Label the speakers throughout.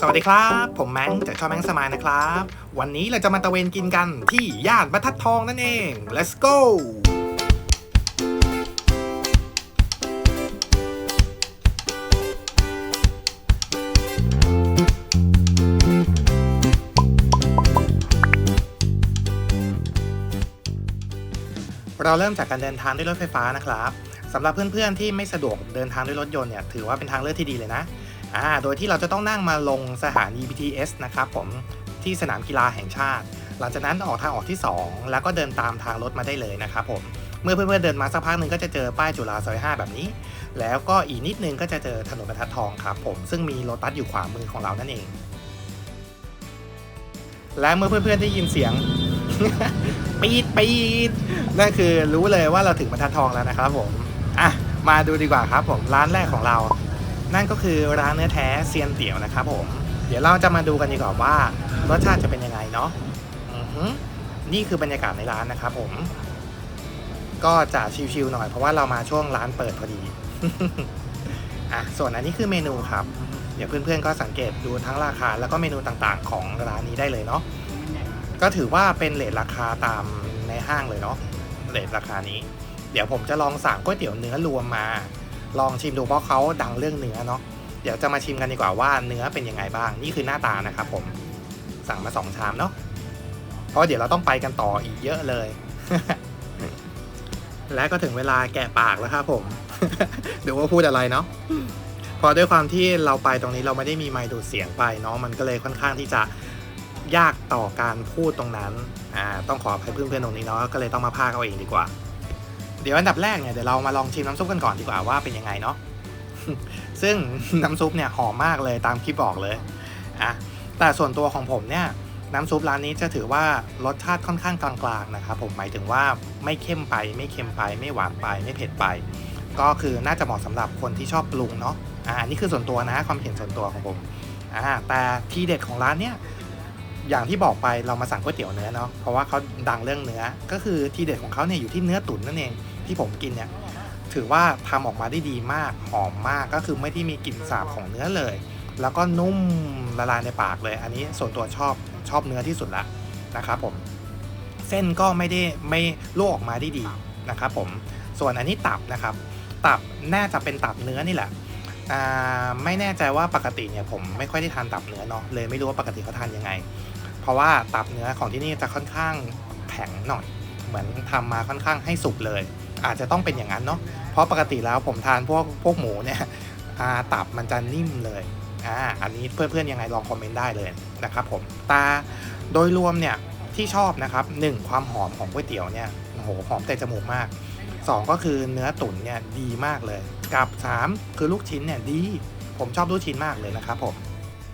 Speaker 1: สวัสดีครับ ผมแมงจากช่องแมงสมายนะครับ วันนี้เราจะมาตะเวนกินกันที่ย่านบรรทัดทองนั่นเอง let's go เราเริ่มจากการเดินทางด้วยรถไฟฟ้านะครับสำหรับเพื่อนๆที่ไม่สะดวกเดินทางด้วยรถยนต์เนี่ยถือว่าเป็นทางเลือกที่ดีเลยนะ อ่าโดยที่เราจะต้องนั่งมาลงสถานี BTS นะครับผมที่สนามกีฬาแห่งชาติ หลังจากนั้นออกทางออกที่ 2 แล้วก็เดินตามทางรถมาได้เลยนะครับผมเมื่อเพื่อนๆเดินมาสักพักหนึ่งก็จะเจอป้ายจุฬาซอย5แบบนี้ แล้วก็อีกนิดนึงก็จะเจอถนนบรรทัดทองครับผมซึ่งมีโลตัสอยู่ขวามือของเรานั่นเอง และเมื่อเพื่อนๆได้ยินเสียงปีดปีดนั่นคือรู้เลยว่าเราถึงบรรทัดทองแล้วนะครับผมอะมาดูดีกว่าครับผมร้านแรกของเรา นั่นก็คือร้านเนื้อแท้เซียนเตี๋ยวนะครับผม เดี๋ยวเราจะมาดูกันดีกว่าว่ารสชาติจะเป็นยังไงเนาะอือหือนี่คือบรรยากาศในร้านนะครับผม ก็จะชิวๆหน่อยเพราะว่าเรามาช่วงร้านเปิดพอดีอะส่วนอันนี้คือเมนูครับ เดี๋ยวเพื่อนๆก็สังเกตดูทั้งราคาแล้วก็เมนูต่างๆ ของร้านนี้ได้เลยเนาะก็ถือว่าเป็นเลทราคาตามในห้างเลยเนาะเลทราคานี้ เดี๋ยวผมจะลองสั่งก๋วยเตี๋ยวเนื้อรวมมา ลองชิมดูเพราะเขาดังเรื่องเนื้อเนาะเดี๋ยวจะมาชิมกันดีกว่าว่าเนื้อเป็นยังไงบ้าง นี่คือหน้าตานะครับผมสั่งมาสองชามเนาะเพราะเดี๋ยวเราต้องไปกันต่ออีกเยอะเลย และก็ถึงเวลาแกะปากแล้วครับผมเดี๋ยวว่าพูดอะไรเนาะพอด้วยความที่เราไปตรงนี้เราไม่ได้มีไมค์ดูดเสียงไปเนาะมันก็เลยค่อนข้างที่จะยากต่อการพูดตรงนั้นอ่าต้องขออภัยเพื่อนๆตรงนี้เนาะก็เลยต้องมาพากเอาเองดีกว่า เดี๋ยวอันดับแรกเนี่ยเดี๋ยวเรามาลองชิมน้ำซุปกันก่อนดีกว่าว่าเป็นยังไงเนาะ ซึ่งน้ำซุปเนี่ยหอมมากเลยตามคลิปบอกเลยอะแต่ส่วนตัวของผมเนี่ยน้ำซุปร้านนี้จะถือว่ารสชาติค่อนข้างกลางๆนะครับผมหมายถึงว่าไม่เข้มไปไม่เค็มไป ไม่หวานไปไม่เผ็ดไป ก็คือน่าจะเหมาะสำหรับคนที่ชอบปรุงเนาะอ่าอันนี่คือส่วนตัวนะความเห็นส่วนตัวของผมอ่าแต่ทีเด็ดของร้านเนี่ยอย่างที่บอกไปเรามาสั่งก๋วยเตี๋ยวเนื้อเนาะเพราะว่าเขาดังเรื่องเนื้อก็คือทีเด็ดของเขาเนี่ยอยู่ที่เนื้อตุ๋นนั่นเอง ที่ผมกินเนี่ยถือว่าทำออกมาได้ดีมากหอมมากก็คือไม่ที่มีกลิ่นสาบของเนื้อเลย แล้วก็นุ่มละลายในปากเลย อันนี้ส่วนตัวชอบชอบเนื้อที่สุดละนะครับผมเส้นก็ไม่ได้ไม่ลวกออกมาได้ดีนะครับผมส่วนอันนี้ตับนะครับ ตับน่าจะเป็นตับเนื้อนี่แหละไม่แน่ใจว่าปกติเนี่ยผมไม่ค่อยได้ทานตับเนื้อเนาะเลยไม่รู้ว่าปกติเขาทานยังไง เพราะว่าตับเนื้อของที่นี่จะค่อนข้างแข็งหน่อย เหมือนทำมาค่อนข้างให้สุกเลย อาจจะต้องเป็นอย่างนั้นเนาะเพราะปกติแล้วผมทานพวกพวกหมูเนี่ยตับมันจะนิ่มเลยอ่าอันนี้เพื่อนๆยังไงลองคอมเมนต์ได้เลยนะครับผมตาโดยรวมเนี่ยที่ชอบนะครับหนึ่งความหอมของก๋วยเตี๋ยวเนี่ยโอ้โหหอมเตะจมูกมาก 2 ก็คือเนื้อตุ๋นเนี่ยดีมากเลยกับ 3 คือลูกชิ้นเนี่ยดี ผมชอบลูกชิ้นมากเลยนะครับผม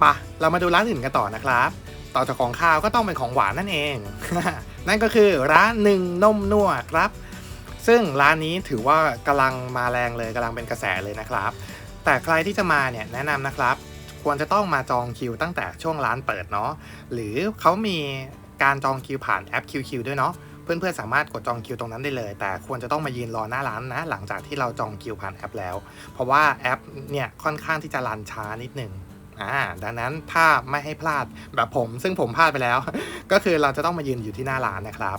Speaker 1: ปะเรามาดูร้านอื่นกันต่อนะครับต่อจากของข้าวก็ต้องเป็นของหวานนั่นเอง นั่นก็คือร้านหนึ่งนมนัวครับ ซึ่งร้านนี้ถือว่ากำลังมาแรงเลยกำลังเป็นกระแสเลยนะครับ แต่ใครที่จะมาเนี่ยแนะนำนะครับ ควรจะต้องมาจองคิวตั้งแต่ช่วงร้านเปิดเนาะหรือเขามีการจองคิวผ่านแอป QQ ด้วยเนาะเพื่อนๆสามารถกดจองคิวตรงนั้นได้เลย แต่ควรจะต้องมายืนรอหน้าร้านนะ หลังจากที่เราจองคิวผ่านแอปแล้ว เพราะว่าแอปเนี่ยค่อนข้างที่จะรันช้านิดหนึ่งอ่าดังนั้นถ้าไม่ให้พลาดแบบผม ซึ่งผมพลาดไปแล้ว ก็คือเราจะต้องมายืนอยู่ที่หน้าร้านนะครับ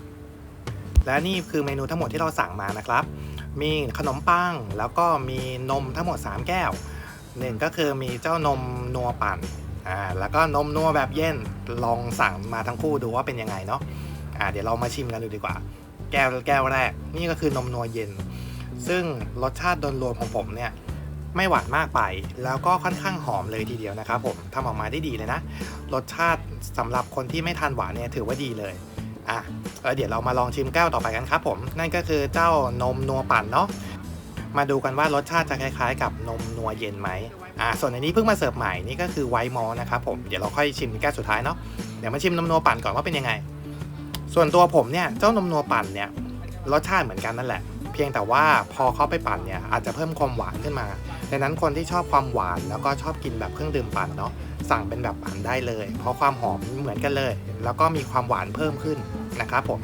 Speaker 1: และนี่คือเมนูทั้งหมดที่เราสั่งมานะครับ มีขนมปัง แล้วก็มีนมทั้งหมด 3 แก้วหนึ่งก็คือมีเจ้านมนัวปั่นอ่าแล้วก็นมนัวแบบเย็นลองสั่งมาทั้งคู่ดูว่าเป็นยังไงเนาะอ่าเดี๋ยวเรามาชิมกันดูดีกว่า แก้วแก้วแรก นี่ก็คือนมนัวเย็น ซึ่งรสชาติโดยรวมของผมเนี่ยไม่หวานมากไป แล้วก็ค่อนข้างหอมเลยทีเดียวนะครับผมทำออกมาได้ดีเลยนะ รสชาติสำหรับคนที่ไม่ทานหวานเนี่ยถือว่าดีเลย อะเออเดี๋ยวเรามาลองชิมแก้วต่อไปกันครับผม นั่นก็คือเจ้านมนัวปั่นเนาะ มาดูกันว่ารสชาติจะคล้ายๆ กับนมนัวเย็นไหมอ่า ส่วนอันนี้เพิ่งมาเสิร์ฟใหม่นี่ก็คือไวท์มอลนะครับผม เดี๋ยวเราค่อยชิมแก้วสุดท้ายเนาะ เดี๋ยวมาชิมนมนัวปั่นก่อนว่าเป็นยังไง ส่วนตัวผมเนี่ยเจ้านมนัวปั่นเนี่ยรสชาติเหมือนกันนั่นแหละ เพียงแต่ว่าพอเขาไปปั่นเนี่ยอาจจะเพิ่มความหวานขึ้นมาดังนั้นคนที่ชอบความหวานแล้วก็ชอบกินแบบเครื่องดื่มปั่นเนาะสั่งเป็นแบบปั่นได้เลย เพราะความหอมเหมือนกันเลย แล้วก็มีความหวานเพิ่มขึ้นนะครับผม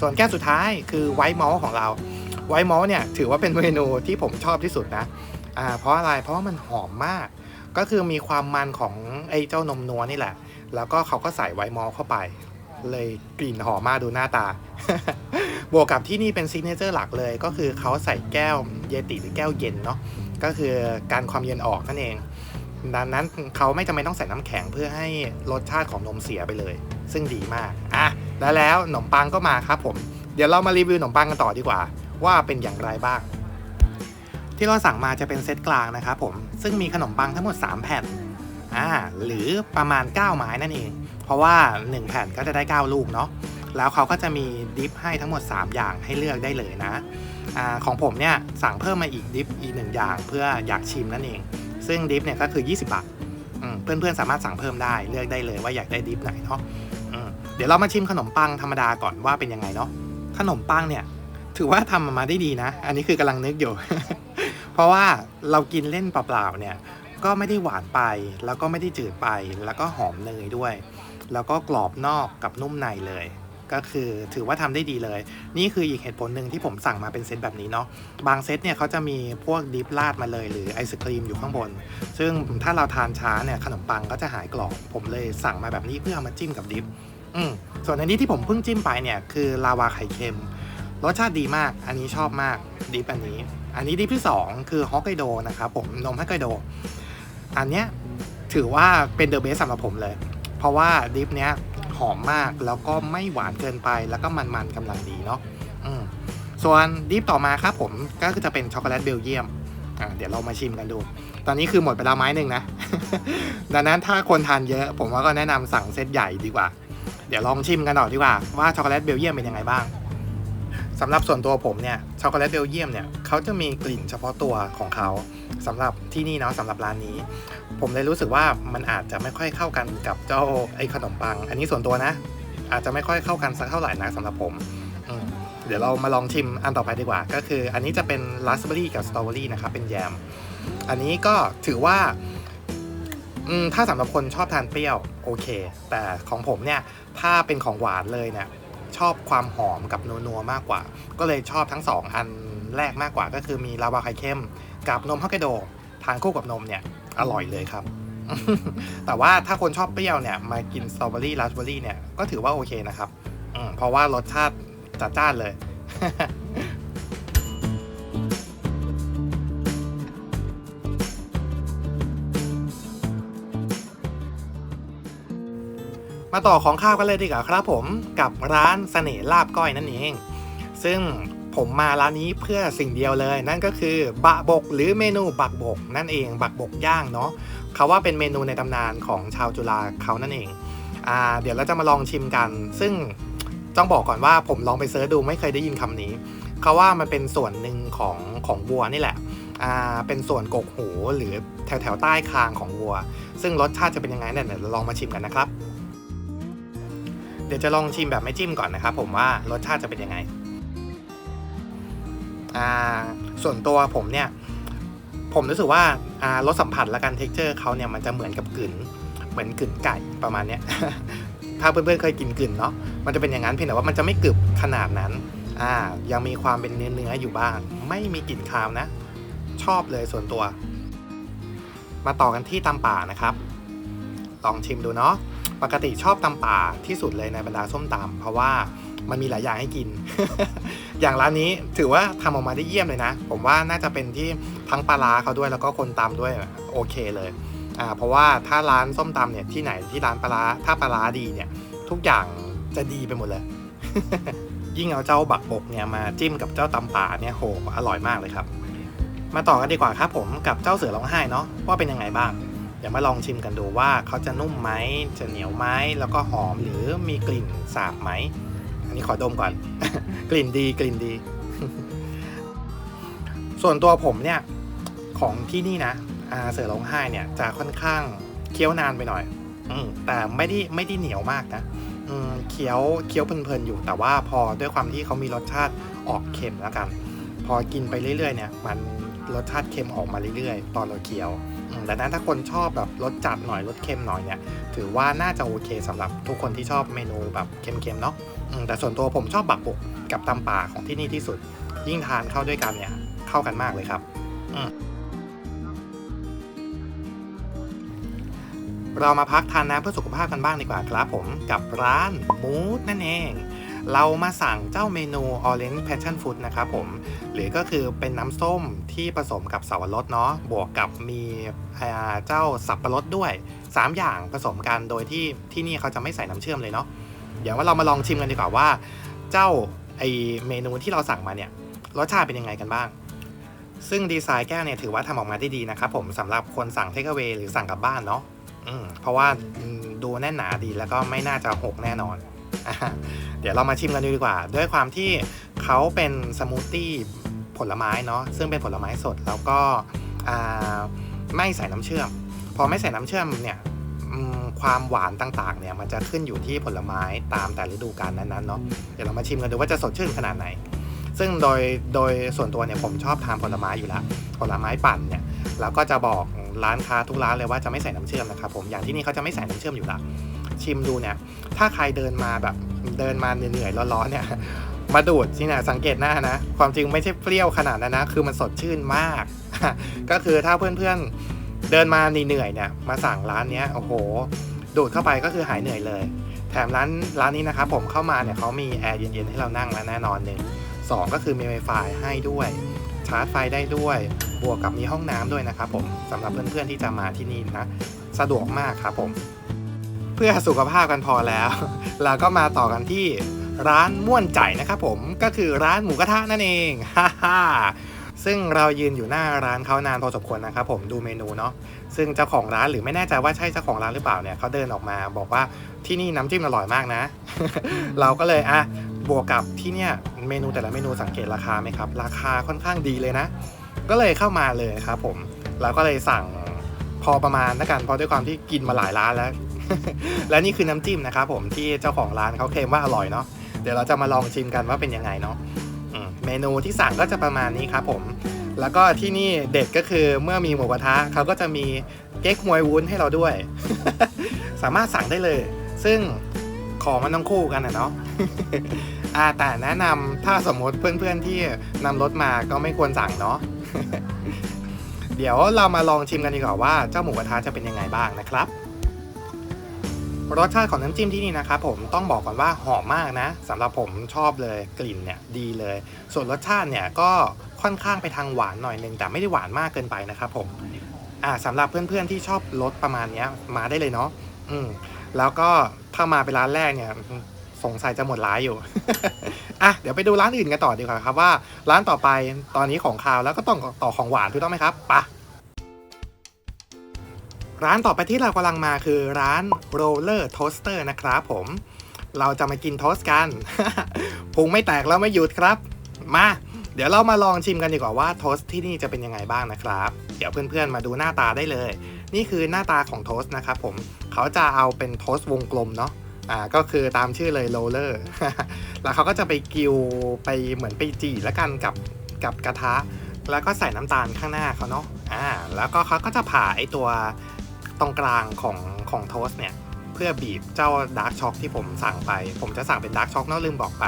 Speaker 1: ส่วนแก้วสุดท้ายคือไวท์มอลของเราไวท์มอลเนี่ยถือว่าเป็นเมนูที่ผมชอบที่สุดนะอ่าเพราะอะไรเพราะว่ามันหอมมาก ก็คือมีความมันของไอ้เจ้านมนัวนี่แหละ แล้วก็เขาก็ใส่ไวน์มอลเข้าไป เลยกลิ่นหอมมากดูหน้าตา บวกกับที่นี่เป็นซิกเนเจอร์หลักเลย ก็คือเขาใส่แก้วเยติหรือแก้วเย็นเนาะก็คือการความเย็นออกนั่นเอง ดังนั้นเขาไม่จำเป็นต้องใส่น้ำแข็งเพื่อให้รสชาติของนมเสียไปเลย ซึ่งดีมากอะแล้วแล้วขนมปังก็มาครับผมเดี๋ยวเรามารีวิวขนมปังกันต่อดีกว่า ว่าเป็นอย่างไรบ้าง ที่เราสั่งมาจะเป็นเซตกลางนะครับผมซึ่งมีขนมปังทั้งหมด 3 แผ่นอ่าหรือประมาณ 9 ไม้นั่นเอง เพราะว่า 1 แผ่นก็จะได้ 9 ลูกเนาะ แล้วเขาก็จะมีดิฟให้ทั้งหมด 3 อย่างให้เลือกได้เลยนะอของผมเนี่ยสั่งเพิ่มมาอีกดิฟอีกหนึ่งอย่างเพื่ออยากชิมนั่นเอง ซึ่งดิฟเนี่ยก็คือ 20 บาทอืมเพื่อนๆสามารถสั่งเพิ่มได้เลือกได้เลยว่าอยากได้ดิฟไหนเนาะเดี๋ยวเรามาชิมขนมปังธรรมดาก่อนว่าเป็นยังไงเนาะขนมปังเนี่ยถือว่าทำมาได้ดีนะ อันนี้คือกำลังนึกอยู่ เพราะว่าเรากินเล่นเปล่าๆเนี่ยก็ไม่ได้หวานไป แล้วก็ไม่ได้จืดไป แล้วก็หอมเนยด้วย แล้วก็กรอบนอกกับนุ่มในเลย ก็คือถือว่าทำได้ดีเลย นี่คืออีกเหตุผลหนึ่งที่ผมสั่งมาเป็นเซตแบบนี้เนาะบางเซตเนี่ยเขาจะมีพวกดิฟราดมาเลยหรือไอศครีมอยู่ข้างบน ซึ่งถ้าเราทานช้าเนี่ยขนมปังก็จะหายกรอบผมเลยสั่งมาแบบนี้เพื่อเอามาจิ้มกับดิฟอืมส่วนอันนี้ที่ผมเพิ่งจิ้มไปเนี่ยคือลาวาไข่เค็มรสชาติดีมาก อันนี้ชอบมากดิฟอันนี้ อันนี้ดิฟที่ 2 คือฮอกไกโดนะครับผมนมฮอกไกโด อันเนี้ยถือว่าเป็นเดอะเบสสำหรับผมเลย เพราะว่าดิฟเนี้ย หอมมาก แล้วก็ไม่หวานเกินไป แล้วก็มันๆกำลังดีเนาะส่วนดิฟต่อมาครับผมก็จะเป็นช็อกโกแลตเบลเยียมเดี๋ยวเรามาชิมกันดู ตอนนี้คือหมดไปแล้วไม้หนึ่งนะ ดังนั้นถ้าคนทานเยอะ ผมว่าก็แนะนำสั่งเซตใหญ่ดีกว่า เดี๋ยวลองชิมกันต่อดีกว่า ว่าช็อกโกแลตเบลเยียมเป็นยังไงบ้างสำหรับส่วนตัวผมเนี่ยช็อกโกแลตเบลเยียมเนี่ยเขาจะมีกลิ่นเฉพาะตัวของเขาสำหรับที่นี่เนาะสำหรับร้านนี้ ผมเลยรู้สึกว่ามันอาจจะไม่ค่อยเข้ากันกับเจ้าไอ้ขนมปัง อันนี้ส่วนตัวนะ อาจจะไม่ค่อยเข้ากันสักเท่าไหร่นะสำหรับผมมเดี๋ยวเรามาลองชิมอันต่อไปดีกว่า ก็คืออันนี้จะเป็นราสเบอรี่กับสตรอเบอรี่นะครับเป็นแยม อันนี้ก็ถือว่าถ้าสำหรับคนชอบทานเปรี้ยวโอเค แต่ของผมเนี่ยถ้าเป็นของหวานเลยเนี่ยชอบความหอมกับนัวๆมากกว่า ก็เลยชอบทั้งสองอันแรกมากกว่า ก็คือมีลาวาไข่เค็มกับนมฮอกไกโดทานคู่กับนมเนี่ย อร่อยเลยครับ แต่ว่าถ้าคนชอบเปรี้ยวเนี่ยมากินสตรอเบอรี่ราสเบอรี่เนี่ยก็ถือว่าโอเคนะครับเพราะว่ารสชาติจัดจ้านเลยมาต่อของข้าวกันเลยดีกว่าครับผมกับร้านเสน่ห์ลาบก้อยนั่นเอง ซึ่ง ผมมาร้านนี้เพื่อสิ่งเดียวเลย นั่นก็คือบะบก หรือเมนูบักบก นั่นเองบักบกย่างเนาะเขาว่าเป็นเมนูในตำนานของชาวจุฬาเขานั่นเองอ่าเดี๋ยวเราจะมาลองชิมกัน ซึ่งต้องบอกก่อนว่าผมลองไปเสิร์ชดูไม่เคยได้ยินคำนี้เขาว่ามันเป็นส่วนหนึ่งของของวัวนี่แหละอ่าเป็นส่วนกกหูหรือแถวแถวๆใต้คางของวัว ซึ่งรสชาติจะเป็นยังไงเนี่ยเดี๋ยวลองมาชิมกันนะครับ เดี๋ยวจะลองชิมแบบไม่จิ้มก่อนนะครับ ผมว่ารสชาติจะเป็นยังไง ส่วนตัวผมเนี่ยผมรู้สึกว่ารสสัมผัสและการเท็กเจอร์เขาเนี่ยมันจะเหมือนกับกลืนเหมือนกลืนไก่ประมาณเนี้ยถ้าเพื่อนๆเคยกินกลืนเนาะมันจะเป็นอย่างนั้นเพียงแต่ว่ามันจะไม่กรึบขนาดนั้นอ่ายังมีความเป็นเนื้อเนื้อๆอยู่บ้าง ไม่มีกลิ่นคาวนะ ชอบเลยส่วนตัว มาต่อกันที่ตำป่านะครับ ลองชิมดูเนาะ ปกติชอบตำป่าที่สุดเลยในบรรดาส้มตำเพราะว่ามันมีหลายอย่างให้กิน อย่างร้านนี้ถือว่าทำออกมาได้เยี่ยมเลยนะ ผมว่าน่าจะเป็นที่ทั้งปลาร้าเขาด้วยแล้วก็คนตำด้วยโอเคเลยอ่าเพราะว่าถ้าร้านส้มตำเนี่ยที่ไหนที่ร้านปลาร้าถ้าปลาร้าดีเนี่ย ทุกอย่างจะดีไปหมดเลย ยิ่งเอาเจ้าบักบกเนี่ยมาจิ้มกับเจ้าตำป่าเนี่ยโหอร่อยมากเลยครับ มาต่อกันดีกว่าครับผมกับเจ้าเสือร้องไห้เนาะว่าเป็นยังไงบ้าง เดี๋ยวมาลองชิมกันดูว่าเขาจะนุ่มไหมจะเหนียวไหมแล้วก็หอมหรือมีกลิ่นสาบไหม อันนี้ขอดมก่อน กลิ่นดีกลิ่นดี ส่วนตัวผมเนี่ยของที่นี่นะอาเสือร้องไห้เนี่ยจะค่อนข้างเคี้ยวนานไปหน่อย อืแต่ไม่ได้ไม่ได้เหนียวมากนะอืเคี้ยวเคี้ยวเพลินๆอยู่แต่ว่าพอด้วยความที่เขามีรสชาติออกเค็มแล้วกัน พอกินไปเรื่อยๆเนี่ย มันรสชาติเค็มออกมาเรื่อยๆ ตอนเราเคี้ยว ดังนั้นถ้าคนชอบแบบรสจัดหน่อยรสเค็มหน่อยเนี่ยถือว่าน่าจะโอเคสำหรับทุกคนที่ชอบเมนูแบบเค็มๆเนาะแต่ส่วนตัวผมชอบบักบกกับตำป่าของที่นี่ที่สุด ยิ่งทานเข้าด้วยกันเนี่ยเข้ากันมากเลยครับเรามาพักทานน้ำเพื่อสุขภาพกันบ้างดีกว่าครับผมกับร้านมูดนั่นเอง เรามาสั่งเจ้าเมนู Orange Passion Fruit นะครับผม หรือก็คือเป็นน้ำส้มที่ผสมกับสับปะรดเนาะบวกกับมีเจ้าสับปะรดด้วย 3 อย่างผสมกันโดยที่ที่นี่เขาจะไม่ใส่น้ำเชื่อมเลยเนาะเดี๋ยวว่าเรามาลองชิมกันดีกว่าว่า เจ้าไอเมนูที่เราสั่งมาเนี่ยรสชาติเป็นยังไงกันบ้าง ซึ่งดีไซน์แก้วเนี่ยถือว่าทำออกมาได้ดีนะครับผมสำหรับคนสั่งเทคเวหรือสั่งกลับบ้านเนาะเพราะว่าดูแน่นหนาดีแล้วก็ไม่น่าจะหกแน่นอน เดี๋ยวเรามาชิมกันดูดีกว่า ด้วยความที่เขาเป็นสมูทตี้ผลไม้เนาะซึ่งเป็นผลไม้สดแล้วก็ไม่ใส่น้ำเชื่อม พอไม่ใส่น้ำเชื่อมเนี่ยความหวานต่างๆเนี่ยมันจะขึ้นอยู่ที่ผลไม้ตามแต่ฤดูกาลนั้นๆเนาะเดี๋ยวเรามาชิมกันดูว่าจะสดชื่นขนาดไหน ซึ่งโดยโดยส่วนตัวเนี่ยผมชอบทานผลไม้อยู่แล้วผลไม้ปั่นเนี่ยแล้วก็จะบอกร้านค้าทุกร้านเลยว่าจะไม่ใส่น้ำเชื่อมนะครับผมอย่างที่นี่เขาจะไม่ใส่น้ำเชื่อมอยู่แล้ว ชิมดูเนี่ย ถ้าใครเดินมาแบบเดินมาเหนื่อยๆร้อนๆเนี่ย มาดูดสินะสังเกตหน้านะ ความจริงไม่ใช่เปรี้ยวขนาดนั้นนะ คือมันสดชื่นมาก ก็คือถ้าเพื่อนๆเดินมาเหนื่อยเนี่ย มาสั่งร้านเนี้ยโอ้โห ดูดเข้าไปก็คือหายเหนื่อยเลย แถมร้านร้านนี้นะครับผมเข้ามาเนี่ยเขามีแอร์เย็นๆให้เรานั่งแล้วแน่นอนหนึ่งสองก็คือมี Wi-Fi ให้ด้วยชาร์จไฟได้ด้วย บวกกับมีห้องน้ำด้วยนะครับผมสำหรับเพื่อนๆที่จะมาที่นี่นะ สะดวกมากครับผม เพื่อสุขภาพกันพอแล้ว เราก็มาต่อกันที่ร้านม่วนใจนะครับผมก็คือร้านหมูกระทะนั่นเองฮ่าฮ่าซึ่งเรายืนอยู่หน้าร้านเขานานพอสมควรนะครับผมดูเมนูเนาะซึ่งเจ้าของร้านหรือไม่แน่ใจว่าใช่เจ้าของร้านหรือเปล่าเนี่ยเขาเดินออกมาบอกว่าที่นี่น้ำจิ้มอร่อยมากนะ เราก็เลยอะบวกกับที่เนี่ยเมนูแต่ละเมนูสังเกตราคาไหมครับ ราคาค่อนข้างดีเลยนะ ก็เลยเข้ามาเลยครับผมเราก็เลยสั่งพอประมาณนะกันเพราะด้วยความที่กินมาหลายร้านแล้ว และนี่คือน้ำจิ้มนะครับผมที่เจ้าของร้านเขาเคลมว่าอร่อยเนาะเดี๋ยวเราจะมาลองชิมกันว่าเป็นยังไงเนาะเมนูที่สั่งก็จะประมาณนี้ครับผมแล้วก็ที่นี่เด็ดก็คือเมื่อมีหมูกระทะเขาก็จะมีเก๊กฮวยวุ้นให้เราด้วย สามารถสั่งได้เลย ซึ่งของมันต้องคู่กันนะเนาะอาแต่แนะนำถ้าสมมติเพื่อนๆที่นำรถมาก็ไม่ควรสั่งเนาะเดี๋ยวเรามาลองชิมกันดีกว่าว่าเจ้าหมูกระทะจะเป็นยังไงบ้างนะครับ รสชาติของน้ำจิ้มที่นี่นะครับผมต้องบอกก่อนว่าหอมมากนะสำหรับผมชอบเลยกลิ่นเนี่ยดีเลย ส่วนรสชาติเนี่ยก็ค่อนข้างไปทางหวานหน่อยนึงแต่ไม่ได้หวานมากเกินไปนะครับผมอ่าสำหรับเพื่อนๆที่ชอบรสประมาณนี้มาได้เลยเนาะอืมแล้วก็ถ้ามาเป็นร้านแรกเนี่ยสงสัยจะหมดร้ายอยู่ อะ เดี๋ยวไปดูร้านอื่นกันต่อดีกว่าครับว่า ร้านต่อไปตอนนี้ของคาวแล้วก็ต้องต่อของหวานถูกต้องไหมครับปะ ร้านต่อไปที่เรากำลังมาคือร้าน Roller Toaster นะครับผม เราจะมากินโทสกัน พุงไม่แตกแล้วไม่หยุดครับ มา เดี๋ยวเรามาลองชิมกันดีกว่าว่าโทสที่นี่จะเป็นยังไงบ้างนะครับ เดี๋ยวเพื่อนๆมาดูหน้าตาได้เลย นี่คือหน้าตาของโทสนะครับผม เขาจะเอาเป็นโทสวงกลมเนาะอ่าก็คือตามชื่อเลยโรลเลอร์ แล้วเขาก็จะไปกิวไปเหมือนไปจี่แล้วกันกับกับกระทะ แล้วก็ใส่น้ำตาลข้างหน้าเขาเนาะอ่าแล้วก็เขาก็จะผ่าไอตัว ตรงกลางของของโทส์เนี่ยเพื่อบีบเจ้าดาร์กช็อกที่ผมสั่งไป ผมจะสั่งเป็นดาร์กช็อกเนาะลืมบอกไป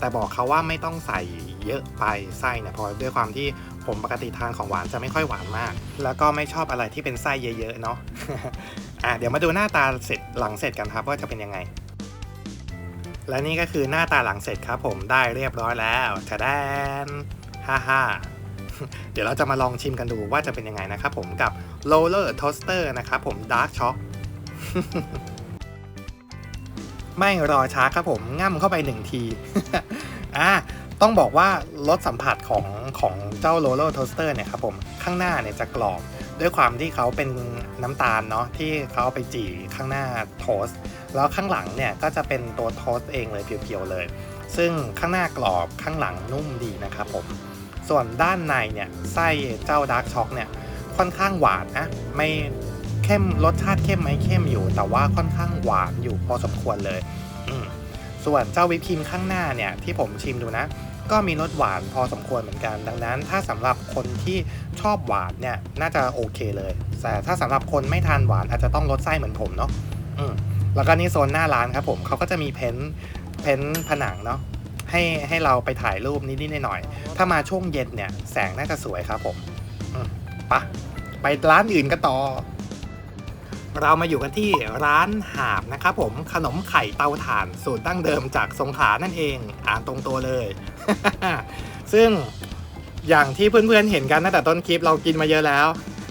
Speaker 1: แต่บอกเขาว่าไม่ต้องใส่เยอะไปไส้เนี่ยเพราะด้วยความที่ผมปกติทานของหวานจะไม่ค่อยหวานมาก แล้วก็ไม่ชอบอะไรที่เป็นไส้เยอะๆเนาะอ่าเดี๋ยวมาดูหน้าตาเสร็จหลังเสร็จกันครับว่าจะเป็นยังไง และนี่ก็คือหน้าตาหลังเสร็จครับผมได้เรียบร้อยแล้วชะแดนฮ่าฮ่าเดี๋ยวเราจะมาลองชิมกันดูว่าจะเป็นยังไงนะครับผมกับ Roller Toaster นะครับผม Dark Shock ไม่รอช้าครับผมง่ำเข้าไปหนึ่งที อ่าต้องบอกว่ารสสัมผัสของของเจ้า Roller Toaster เนี่ยครับผมข้างหน้าเนี่ยจะกรอบ ด้วยความที่เขาเป็นน้ำตาลเนาะที่เขาเอาไปจี่ข้างหน้าโทสต์แล้วข้างหลังเนี่ยก็จะเป็นตัวโทสต์เองเลยเพียวๆเลย ซึ่งข้างหน้ากรอบข้างหลังนุ่มดีนะครับผมส่วนด้านในเนี่ยไส้เจ้าดาร์กช็อกเนี่ย ค่อนข้างหวานนะไม่เข้มรสชาติเข้มไหมเข้มอยู่ แต่ว่าค่อนข้างหวานอยู่พอสมควรเลยส่วนเจ้าวิปครีมข้างหน้าเนี่ยที่ผมชิมดูนะ ก็มีรสหวานพอสมควรเหมือนกัน ดังนั้น ถ้าสำหรับคนที่ชอบหวานเนี่ยน่าจะโอเคเลย แต่ถ้าสำหรับคนไม่ทานหวานอาจจะต้องลดไส้เหมือนผมเนาะแล้วก็นี่โซนหน้าร้านครับผมเขาก็จะมีเพ้นท์เพ้นท์ผนังเนาะให้ให้เราไปถ่ายรูปนิดๆหน่อยๆถ้ามาช่วงเย็นเนี่ยแสงน่าจะสวยครับผม ปะไปร้านอื่นกันต่อ เรามาอยู่กันที่ร้านหาบนะครับผมขนมไข่เตาถ่านสูตรดั้งเดิมจากสงขลานั่นเอง อ่านตรงตัวเลย ซึ่งอย่างที่เพื่อนๆเห็นกันตั้งแต่ต้นคลิปเรากินมาเยอะแล้ว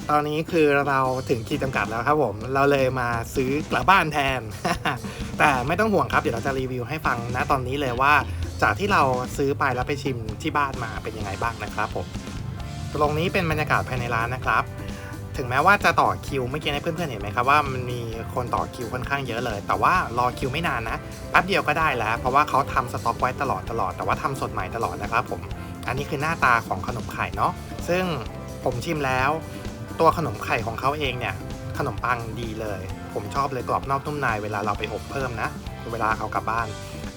Speaker 1: ตอนนี้คือเราถึงขีดจำกัดแล้วครับผม เราเลยมาซื้อกลับบ้านแทน แต่ไม่ต้องห่วงครับเดี๋ยวเราจะรีวิวให้ฟังนะตอนนี้เลยว่า จากที่เราซื้อไปแล้วไปชิมที่บ้านมาเป็นยังไงบ้างนะครับผม ตรงนี้เป็นบรรยากาศภายในร้านนะครับ ถึงแม้ว่าจะต่อคิวเมื่อกี้ให้เพื่อนๆเห็นไหมครับว่ามันมีคนต่อคิวค่อนข้างเยอะเลย แต่ว่ารอคิวไม่นานนะแป๊บเดียวก็ได้แล้ว เพราะว่าเขาทำสต็อกไว้ตลอดตลอดแต่ว่าทำสดใหม่ตลอดนะครับผม อันนี้คือหน้าตาของขนมไข่เนาะซึ่งผมชิมแล้ว ตัวขนมไข่ของเขาเองเนี่ยขนมปังดีเลย ผมชอบเลยกรอบนอกนุ่มในเวลาเราไปอบเพิ่มนะ เวลาเอากลับบ้าน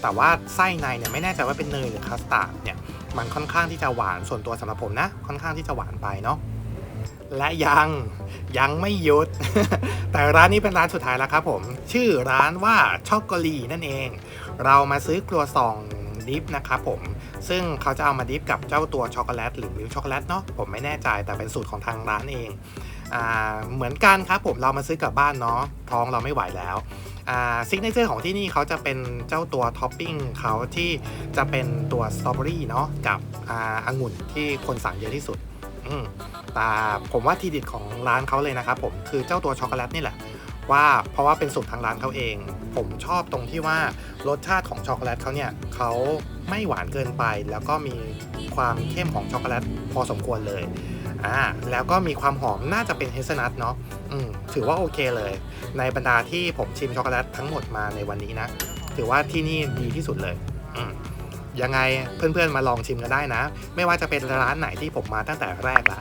Speaker 1: แต่ว่าไส้ในเนี่ยไม่แน่ใจว่าเป็นเนยหรือคัสตาร์ดเนี่ย มันค่อนข้างที่จะหวานส่วนตัวสำหรับผมนะ ค่อนข้างที่จะหวานไปเนาะและยังยังไม่หยุด แต่ร้านนี้เป็นร้านสุดท้ายแล้วครับผม ชื่อร้านว่าช็อกโกลีนั่นเอง เรามาซื้อครัวซองดิฟนะครับผม ซึ่งเขาจะเอามาดิฟกับเจ้าตัวช็อกโกแลตหรือมิลช็อกโกแลตเนาะผมไม่แน่ใจแต่เป็นสูตรของทางร้านเองอเหมือนกันครับผมเรามาซื้อกลับบ้านเนาะท้องเราไม่ไหวแล้ว ซิกเนเจอร์ของที่นี่เขาจะเป็นเจ้าตัวท็อปปิ้งเขาที่จะเป็นตัวสตรอเบอรี่เนาะกับอ่าองุ่นที่คนสั่งเยอะที่สุดอืมแต่ผมว่าทีเด็ดของร้านเขาเลยนะครับผมคือเจ้าตัวช็อกโกแลตนี่แหละว่าเพราะว่าเป็นสูตรทางร้านเขาเอง ผมชอบตรงที่ว่ารสชาติของช็อกโกแลตเขาเนี่ยเขาไม่หวานเกินไป แล้วก็มีความเข้มของช็อกโกแลตพอสมควรเลยอ่าแล้วก็มีความหอมน่าจะเป็นเฮเซลนัทเนาะอืม ถือว่าโอเคเลย ในบรรดาที่ผมชิมช็อกโกแลตทั้งหมดมาในวันนี้นะ ถือว่าที่นี่ดีที่สุดเลยยังไงเพื่อนๆมาลองชิมกันได้นะ ไม่ว่าจะเป็นร้านไหนที่ผมมาตั้งแต่แรกละ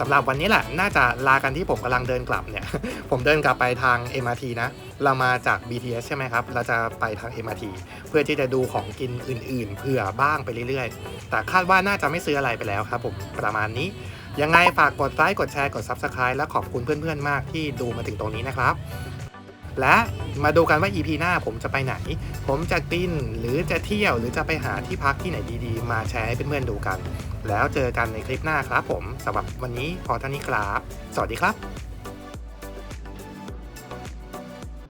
Speaker 1: สำหรับวันนี้แหละ น่าจะลากันที่ผมกำลังเดินกลับเนี่ย ผมเดินกลับไปทาง MRT นะ เรามาจาก BTS ใช่ไหมครับ เราจะไปทาง MRT เพื่อที่จะดูของกินอื่น ๆ เผื่อบ้างไปเรื่อยๆ แต่คาดว่าน่าจะไม่ซื้ออะไรไปแล้วครับผมประมาณนี้ ยังไงฝากกดไลค์กดแชร์กด Subscribe และขอบคุณเพื่อนๆมากที่ดูมาถึงตรงนี้นะครับ และมาดูกันว่า EP หน้าผมจะไปไหน ผมจะกินหรือจะเที่ยวหรือจะไปหาที่พักที่ไหนดีๆ มาแชร์ให้เพื่อนๆดูกัน แล้วเจอกันในคลิปหน้าครับผมสำหรับวันนี้พอเท่านี้ครับ สวัสดีครับ